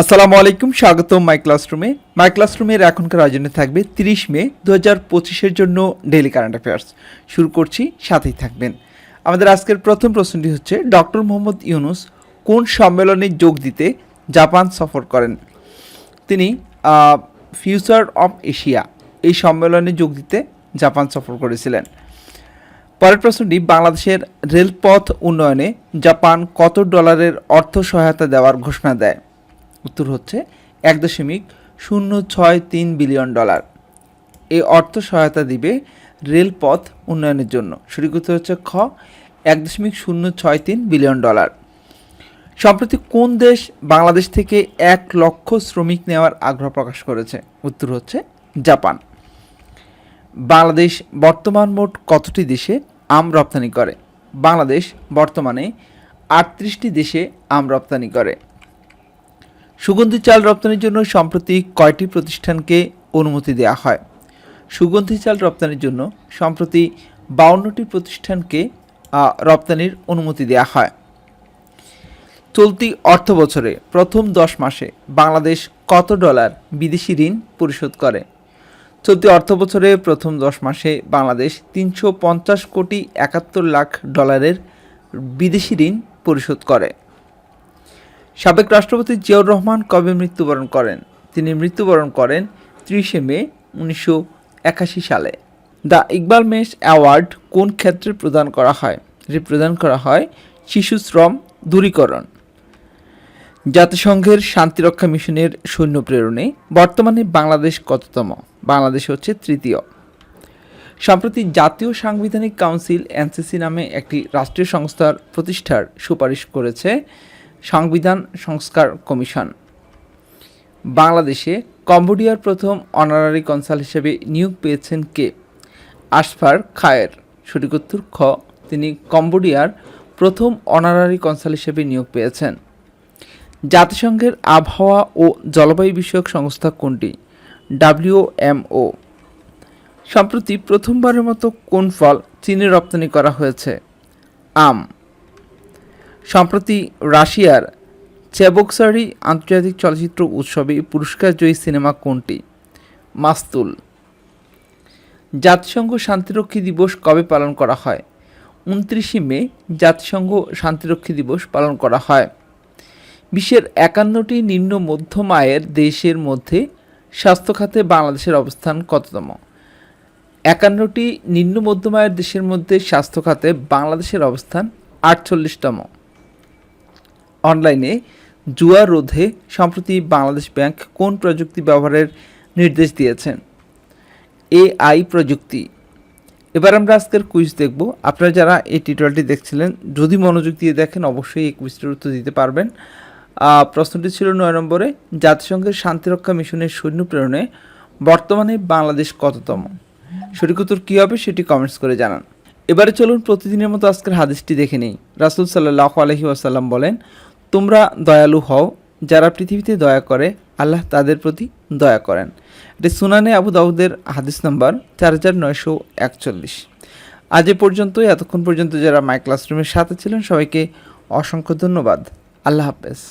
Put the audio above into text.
আসসালামু আলাইকুম, স্বাগতম মাই ক্লাসরুমে মাই ক্লাসরুমের এখনকার আয়োজনে থাকবে তিরিশ মে দু হাজার পঁচিশের জন্য ডেইলি কারেন্ট অ্যাফেয়ার্স শুরু করছি, সাথেই থাকবেন। আমাদের আজকের প্রথম প্রশ্নটি হচ্ছে, ডক্টর মোহাম্মদ ইউনুস কোন সম্মেলনে যোগ দিতে জাপান সফর করেন? তিনি ফিউচার অফ এশিয়া এই সম্মেলনে যোগ দিতে জাপান সফর করেছিলেন। পরের প্রশ্নটি, বাংলাদেশের রেলপথ উন্নয়নে জাপান কত ডলারের অর্থ সহায়তা দেওয়ার ঘোষণা দেয়? উত্তর হচ্ছে এক দশমিক শূন্য ছয় তিন বিলিয়ন ডলার। এই অর্থ সহায়তা দিবে রেলপথ উন্নয়নের জন্য। সঠিক উত্তর হচ্ছে খ, এক দশমিক শূন্য ছয় তিন বিলিয়ন ডলার। সম্প্রতি কোন দেশ বাংলাদেশ থেকে এক লক্ষ শ্রমিক নেওয়ার আগ্রহ প্রকাশ করেছে? উত্তর হচ্ছে জাপান। বাংলাদেশ বর্তমান মোট কতটি দেশে আম রপ্তানি করে? বাংলাদেশ বর্তমানে আটত্রিশটি দেশে আম রপ্তানি করে। সুগন্ধি চাল রপ্তানির জন্য সম্প্রতি কয়টি প্রতিষ্ঠানকে অনুমতি দেওয়া হয়? সুগন্ধি চাল রপ্তানির জন্য সম্প্রতি বাউন্নটি প্রতিষ্ঠানকে রপ্তানির অনুমতি দেওয়া হয়। চলতি অর্থ বছরে প্রথম দশ মাসে বাংলাদেশ কত ডলার বিদেশি ঋণ পরিশোধ করে? চলতি অর্থ বছরে প্রথম দশ মাসে বাংলাদেশ তিনশো পঞ্চাশ কোটি একাত্তর লাখ ডলারের বিদেশি ঋণ পরিশোধ করে। সাবেক রাষ্ট্রপতি জিয়াউর রহমান কবে মৃত্যুবরণ করেন? তিনি মৃত্যুবরণ করেন ত্রিশে মে, উনিশশো একাশি সালে। দ্য ইকবাল মেস অ্যাওয়ার্ড কোন ক্ষেত্রে প্রদান করা হয়? এটি প্রদান করা হয় শিশু শ্রম দূরীকরণ। জাতিসংঘের শান্তিরক্ষা মিশনের সৈন্য প্রেরণে। বর্তমানে বাংলাদেশ কততম? বাংলাদেশ হচ্ছে তৃতীয়। সম্প্রতি জাতীয় সাংবিধানিক কাউন্সিল এনসিসি নামে একটি রাষ্ট্রীয় সংস্থার প্রতিষ্ঠার সুপারিশ করেছে সংবিধান সংস্কার কমিশন। বাংলাদেশে কম্বোডিয়ার প্রথম অনারারি কনসাল হিসেবে নিয়োগ পেয়েছেন কে? আশফার খায়ের। সঠিক উত্তর খ, তিনি কম্বোডিয়ার প্রথম অনারারি কনসাল হিসেবে নিয়োগ পেয়েছেন। জাতিসংঘের আবহাওয়া ও জলবায়ু বিষয়ক সংস্থা কোনটি? ডাব্লিউএমও সম্প্রতি প্রথমবারের মতো কোন ফল চীনে রপ্তানি করা হয়েছে? আম। সম্প্রতি রাশিয়ার চেবকসারি আন্তর্জাতিক চলচ্চিত্র উৎসবে পুরস্কারজয়ী সিনেমা কোনটি? মাস্তুল। জাতিসংঘ শান্তিরক্ষী দিবস কবে পালন করা হয়? উনত্রিশে মে জাতিসংঘ শান্তিরক্ষী দিবস পালন করা হয়। বিশ্বের একান্নটি নিম্ন মধ্যম আয়ের দেশের মধ্যে স্বাস্থ্য খাতে বাংলাদেশের অবস্থান কততম? একান্নটি নিম্ন মধ্যম আয়ের দেশের মধ্যে স্বাস্থ্য খাতে বাংলাদেশের অবস্থান আটচল্লিশতম। অনলাইনে জুয়া রোধে সম্প্রতি বাংলাদেশ ব্যাংক কোন প্রযুক্তি ব্যবহারের নির্দেশ দিয়েছেন এআই প্রযুক্তি। এবার আমরা আজকের কুইজ দেখব। আপনারা যারা এই টিউটোরিয়ালটি দেখছিলেন, যদি মনোযোগ দিয়ে দেখেন, অবশ্যই এই কুইজটির উত্তর দিতে পারবেন। প্রশ্নটি ছিল নয় নম্বরে, জাতিসংঘের শান্তিরক্ষা মিশনের সৈন্য প্রেরণে বর্তমানে বাংলাদেশ কততম? সঠিক উত্তর কী হবে সেটি কমেন্টস করে জানান। এবারে চলুন প্রতিদিনের মতো আজকের হাদিসটি দেখে নেই। রাসুল সাল্লাহ আলহি আসাল্লাম বলেন তোমরা দয়ালু হও, যারা পৃথিবীতে দয়া করে, আল্লাহ তাদের প্রতি দয়া করেন। এটি সুনানে আবু দাউদের হাদিস নম্বর চার হাজার নয়শো একচল্লিশ। আজ এ পর্যন্তই, এতক্ষণ পর্যন্ত যারা মাই ক্লাসরুমের সাথে ছিলেন, সবাইকে অসংখ্য ধন্যবাদ। আল্লাহ হাফেজ।